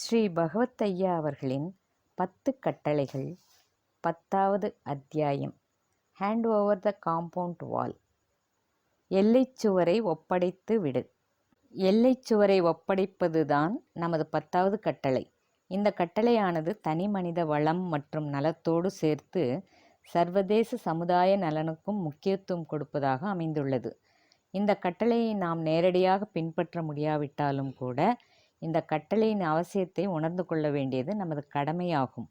ஸ்ரீ பகவத் ஐயா அவர்களின் பத்து கட்டளைகள் பத்தாவது அத்தியாயம் hand over the compound wall எல்லைச்சுவரை ஒப்படைத்து விடு. எல்லைச்சுவரை ஒப்படைப்பதுதான் நமது பத்தாவது கட்டளை. இந்த கட்டளையானது தனி மனித வளம் மற்றும் நலத்தோடு சேர்த்து சர்வதேச சமுதாய நலனுக்கும் முக்கியத்துவம் கொடுப்பதாக அமைந்துள்ளது. இந்த கட்டளையை நாம் நேரடியாக பின்பற்ற முடியாவிட்டாலும் கூட இந்த கட்டளையின் அவசியத்தை உணர்ந்து கொள்ள வேண்டியது நமது கடமையாகும்.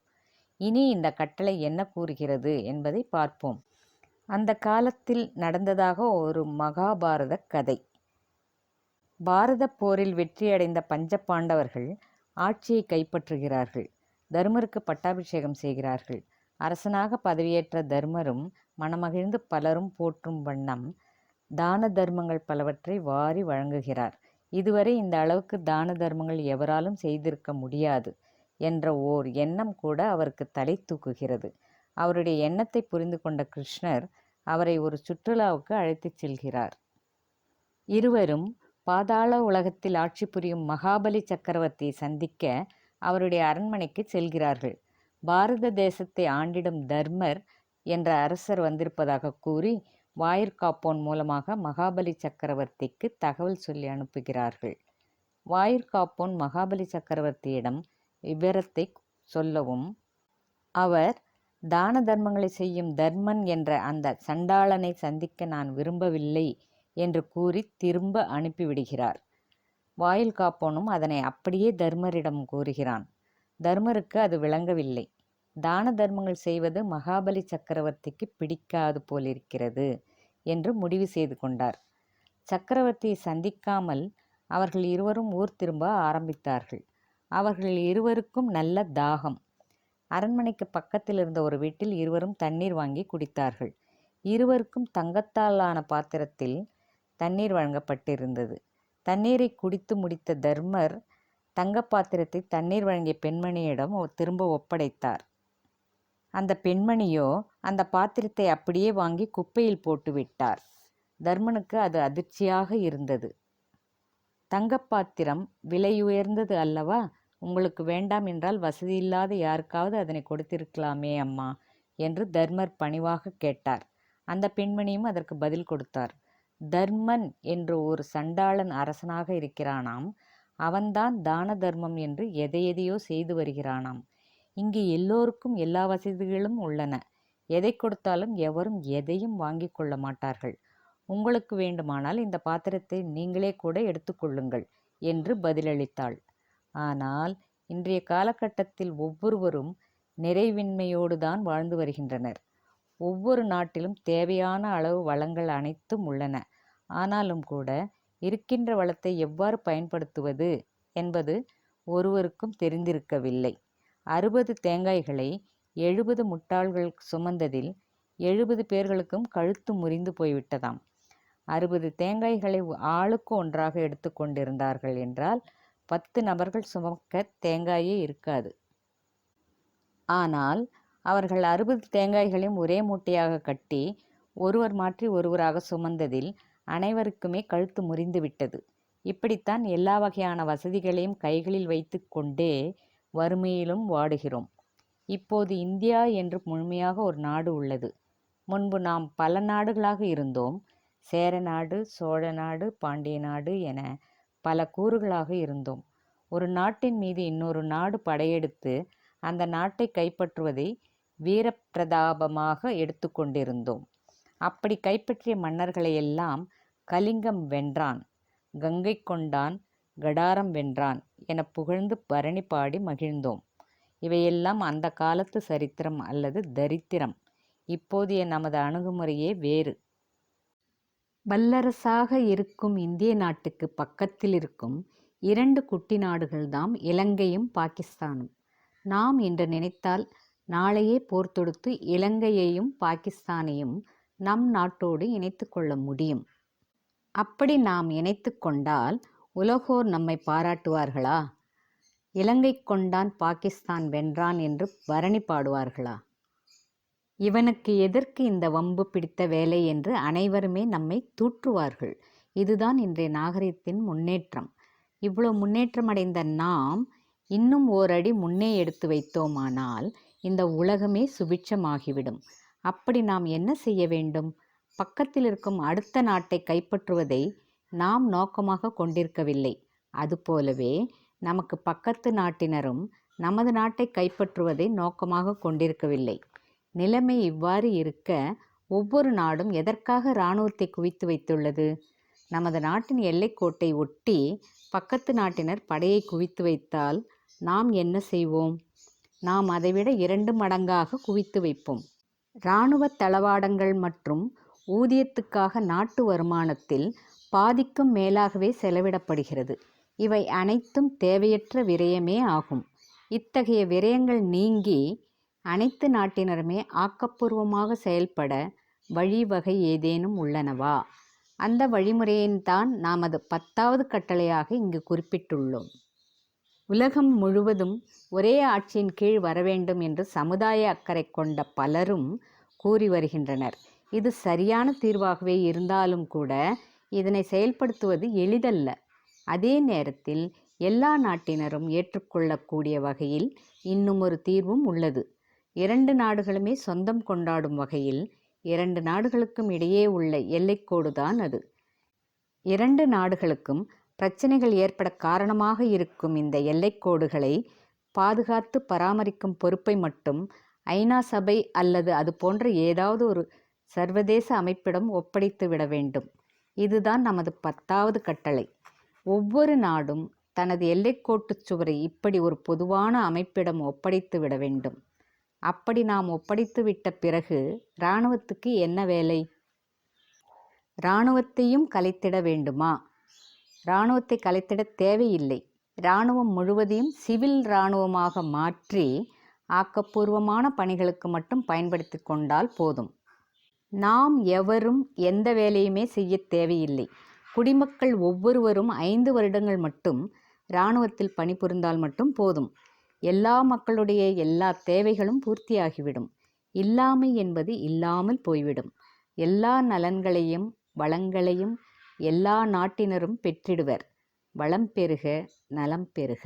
இனி இந்த கட்டளை என்ன கூறுகிறது என்பதை பார்ப்போம். அந்த காலத்தில் நடந்ததாக ஒரு மகாபாரத கதை. பாரத போரில் வெற்றியடைந்த பஞ்ச பாண்டவர்கள் ஆட்சியை கைப்பற்றுகிறார்கள். தர்மருக்கு பட்டாபிஷேகம் செய்கிறார்கள். அரசனாக பதவியேற்ற தர்மரும் மனமகிழ்ந்து பலரும் போற்றும் வண்ணம் தான தர்மங்கள் பலவற்றை வாரி வழங்குகிறார். இதுவரை இந்த அளவுக்கு தான தர்மங்கள் எவராலும் செய்திருக்க முடியாது என்ற ஓர் எண்ணம் கூட அவருக்கு தலை தூக்குகிறது. அவருடைய எண்ணத்தை புரிந்து கொண்ட கிருஷ்ணர் அவரை ஒரு சுற்றுலாவுக்கு அழைத்துச் செல்கிறார். இருவரும் பாதாள உலகத்தில் ஆட்சி புரியும் மகாபலி சக்கரவர்த்தியை சந்திக்க அவருடைய அரண்மனைக்கு செல்கிறார்கள். பாரத தேசத்தை ஆண்டிடும் தர்மர் என்ற அரசர் வந்திருப்பதாக கூறி வாயிற்காப்போன் மூலமாக மகாபலி சக்கரவர்த்திக்கு தகவல் சொல்லி அனுப்புகிறார்கள். வாயிற்காப்போன் மகாபலி சக்கரவர்த்தியிடம் விவரத்தை சொல்லவும் அவர் தான தர்மங்களை செய்யும் தர்மன் என்ற அந்த சண்டாளனை சந்திக்க நான் விரும்பவில்லை என்று கூறி திரும்ப அனுப்பிவிடுகிறார். வாயில் காப்போனும் அதனை அப்படியே தர்மரிடம் கூறுகிறான். தர்மருக்கு அது விளங்கவில்லை. தான தர்மங்கள் செய்வது மகாபலி சக்கரவர்த்திக்கு பிடிக்காது போலிருக்கிறது. என்று முடிவு செய்து கொண்டார். சக்கரவர்த்தியை சந்திக்காமல் அவர்கள் இருவரும் ஊர் திரும்ப ஆரம்பித்தார்கள். அவர்கள் இருவருக்கும் நல்ல தாகம். அரண்மனைக்கு பக்கத்தில் இருந்த ஒரு வீட்டில் இருவரும் தண்ணீர் வாங்கி குடித்தார்கள். இருவருக்கும் தங்கத்தாலான பாத்திரத்தில் தண்ணீர் வழங்கப்பட்டிருந்தது. தண்ணீரை குடித்து முடித்த தர்மர் தங்க பாத்திரத்தை தண்ணீர் வழங்கிய பெண்மணியிடம் திரும்ப ஒப்படைத்தார். அந்த பெண்மணியோ அந்த பாத்திரத்தை அப்படியே வாங்கி குப்பையில் போட்டு விட்டார். தர்மனுக்கு அது அதிர்ச்சியாக இருந்தது. தங்கப்பாத்திரம் விலையுயர்ந்தது அல்லவா? உங்களுக்கு வேண்டாம் என்றால் வசதியில்லாத யாருக்காவது அதனை கொடுத்திருக்கலாமே அம்மா என்று தர்மர் பணிவாக கேட்டார். அந்த பெண்மணியும் அதற்கு பதில் கொடுத்தார். தர்மன் என்று ஒரு சண்டாளன் அரசனாக இருக்கிறானாம். அவன்தான் தான தர்மம் என்று எதை எதையோ செய்து வருகிறானாம். இங்கு எல்லோருக்கும் எல்லா வசதிகளும் உள்ளன. எதை கொடுத்தாலும் எவரும் எதையும் வாங்கி கொள்ள மாட்டார்கள். உங்களுக்கு வேண்டுமானால் இந்த பாத்திரத்தை நீங்களே கூட எடுத்துக்கொள்ளுங்கள் என்று பதிலளித்தாள். ஆனால் இன்றைய காலகட்டத்தில் ஒவ்வொருவரும் நிறைவின்மையோடு தான் வாழ்ந்து வருகின்றனர். ஒவ்வொரு நாட்டிலும் தேவையான அளவு வளங்கள் அனைத்தும் உள்ளன. ஆனாலும் கூட இருக்கின்ற வளத்தை எவ்வாறு பயன்படுத்துவது என்பது ஒருவருக்கும் தெரிந்திருக்கவில்லை. அறுபது தேங்காய்களை எழுபது முட்டாள்கள் சுமந்ததில் எழுபது பேர்களுக்கும் கழுத்து முறிந்து போய்விட்டதாம். அறுபது தேங்காய்களை ஆளுக்கு ஒன்றாக எடுத்து கொண்டிருந்தார்கள் என்றால் பத்து நபர்கள் சுமக்க தேங்காயே இருக்காது. ஆனால் அவர்கள் அறுபது தேங்காய்களையும் ஒரே மூட்டையாக கட்டி ஒருவர் மாற்றி ஒருவராக சுமந்ததில் அனைவருக்குமே கழுத்து முறிந்து விட்டது. இப்படித்தான் எல்லா வகையான வசதிகளையும் கைகளில் வைத்து கொண்டே வறுமையிலும் வாடுகிறோம். இப்போது இந்தியா என்று முழுமையாக ஒரு நாடு உள்ளது. முன்பு நாம் பல நாடுகளாக இருந்தோம். சேர நாடு சோழ நாடு பாண்டிய நாடு என பல கூறுகளாக இருந்தோம். ஒரு நாட்டின் மீது இன்னொரு நாடு படையெடுத்து அந்த நாட்டை கைப்பற்றுவதை வீரப்பிரதாபமாக எடுத்துக்கொண்டிருந்தோம் அப்படி கைப்பற்றிய மன்னர்களையெல்லாம் கலிங்கம் வென்றான். கங்கை கொண்டான். கடாரம் வென்றான் என புகழ்ந்து பரணி பாடி மகிழ்ந்தோம். இவையெல்லாம் அந்த காலத்து சரித்திரம் அல்லது தரித்திரம். இப்போதைய நமது அணுகுமுறையே வேறு. வல்லரசாக இருக்கும் இந்திய நாட்டுக்கு பக்கத்தில் இருக்கும் இரண்டு குட்டி நாடுகள்தாம் இலங்கையும் பாகிஸ்தானும். நாம் இன்று நினைத்தால் நாளையே போர் தொடுத்து இலங்கையையும் பாகிஸ்தானையும் நம் நாட்டோடு இணைத்து கொள்ள முடியும். அப்படி நாம் இணைத்து கொண்டால் உலகோர் நம்மை பாராட்டுவார்களா? இலங்கை கொண்டான் பாகிஸ்தான் வென்றான் என்று பரணி பாடுவார்களா? இவனுக்கு எதற்கு இந்த வம்பு பிடித்த வேலை என்று அனைவருமே நம்மை தூற்றுவார்கள். இதுதான் இன்றைய நாகரிகத்தின் முன்னேற்றம். இவ்வளோ முன்னேற்றம் அடைந்த நாம் இன்னும் ஓரடி முன்னே எடுத்து வைத்தோமானால் இந்த உலகமே சுபிட்சமாகிவிடும். அப்படி நாம் என்ன செய்ய வேண்டும்? பக்கத்தில் இருக்கும் அடுத்த நாட்டை கைப்பற்றுவதை நாம் நோக்கமாக கொண்டிருக்கவில்லை. அதுபோலவே நமக்கு பக்கத்து நாட்டினரும் நமது நாட்டை கைப்பற்றுவதை நோக்கமாக கொண்டிருக்கவில்லை. நிலைமை இவ்வாறு இருக்க ஒவ்வொரு நாடும் எதற்காக இராணுவத்தை குவித்து வைத்துள்ளது? நமது நாட்டின் எல்லைக்கோட்டை ஒட்டி பக்கத்து நாட்டினர் படையை குவித்து வைத்தால் நாம் என்ன செய்வோம்? நாம் அதைவிட இரண்டு மடங்காக குவித்து வைப்போம். இராணுவ தளவாடங்கள் மற்றும் ஊதியத்துக்காக நாட்டு வருமானத்தில் பாதிக்கும் மேலாகவே செலவிடப்படுகிறது. இவை அனைத்தும் தேவையற்ற விரயமே ஆகும். இத்தகைய விரயங்கள் நீங்கி அனைத்து நாட்டினருமே ஆக்கப்பூர்வமாக செயல்பட வழிவகை ஏதேனும் உள்ளனவா? அந்த வழிமுறையின்தான் நமது பத்தாவது கட்டளையாக இங்கு குறிப்பிட்டுள்ளோம். உலகம் முழுவதும் ஒரே ஆட்சியின் கீழ் வரவேண்டும் என்று சமுதாய அக்கறை கொண்ட பலரும் கூறி வருகின்றனர். இது சரியான தீர்வாகவே இருந்தாலும் கூட இதனை செயல்படுத்துவது எளிதல்ல. அதே நேரத்தில் எல்லா நாட்டினரும் ஏற்றுக்கொள்ளக்கூடிய வகையில் இன்னும் ஒரு தீர்வும் உள்ளது. இரண்டு நாடுகளுமே சொந்தம் கொண்டாடும் வகையில் இரண்டு நாடுகளுக்கும் இடையே உள்ள எல்லைக்கோடுதான் அது. இரண்டு நாடுகளுக்கும் பிரச்சனைகள் ஏற்பட காரணமாக இருக்கும் இந்த எல்லைக்கோடுகளை பாதுகாத்து பராமரிக்கும் பொறுப்பை மட்டும் ஐநா சபை அல்லது அது போன்ற ஏதாவது ஒரு சர்வதேச அமைப்பிடம் ஒப்படைத்து விட வேண்டும். இதுதான் நமது பத்தாவது கட்டளை. ஒவ்வொரு நாடும் தனது எல்லைக்கோட்டுச் சுவரை இப்படி ஒரு பொதுவான அமைப்பிடம் ஒப்படைத்து விட வேண்டும். அப்படி நாம் ஒப்படைத்து விட்ட பிறகு இராணுவத்துக்கு என்ன வேலை? இராணுவத்தையும் கலைத்திட வேண்டுமா? இராணுவத்தை கலைத்திட தேவையில்லை. இராணுவம் முழுவதையும் சிவில் இராணுவமாக மாற்றி ஆக்கப்பூர்வமான பணிகளுக்கு மட்டும் பயன்படுத்தி கொண்டால் போதும். நாம் எவரும் எந்த வேலையுமே செய்ய தேவையில்லை. குடிமக்கள் ஒவ்வொருவரும் ஐந்து வருடங்கள் மட்டும் இராணுவத்தில் பணிபுரிந்தால் மட்டும் போதும். எல்லா மக்களுடைய எல்லா தேவைகளும் பூர்த்தியாகிவிடும். இல்லாமை என்பது இல்லாமல் போய்விடும். எல்லா நலன்களையும் வளங்களையும் எல்லா நாட்டினரும் பெற்றிடுவர். வளம் பெறுக நலம் பெறுக.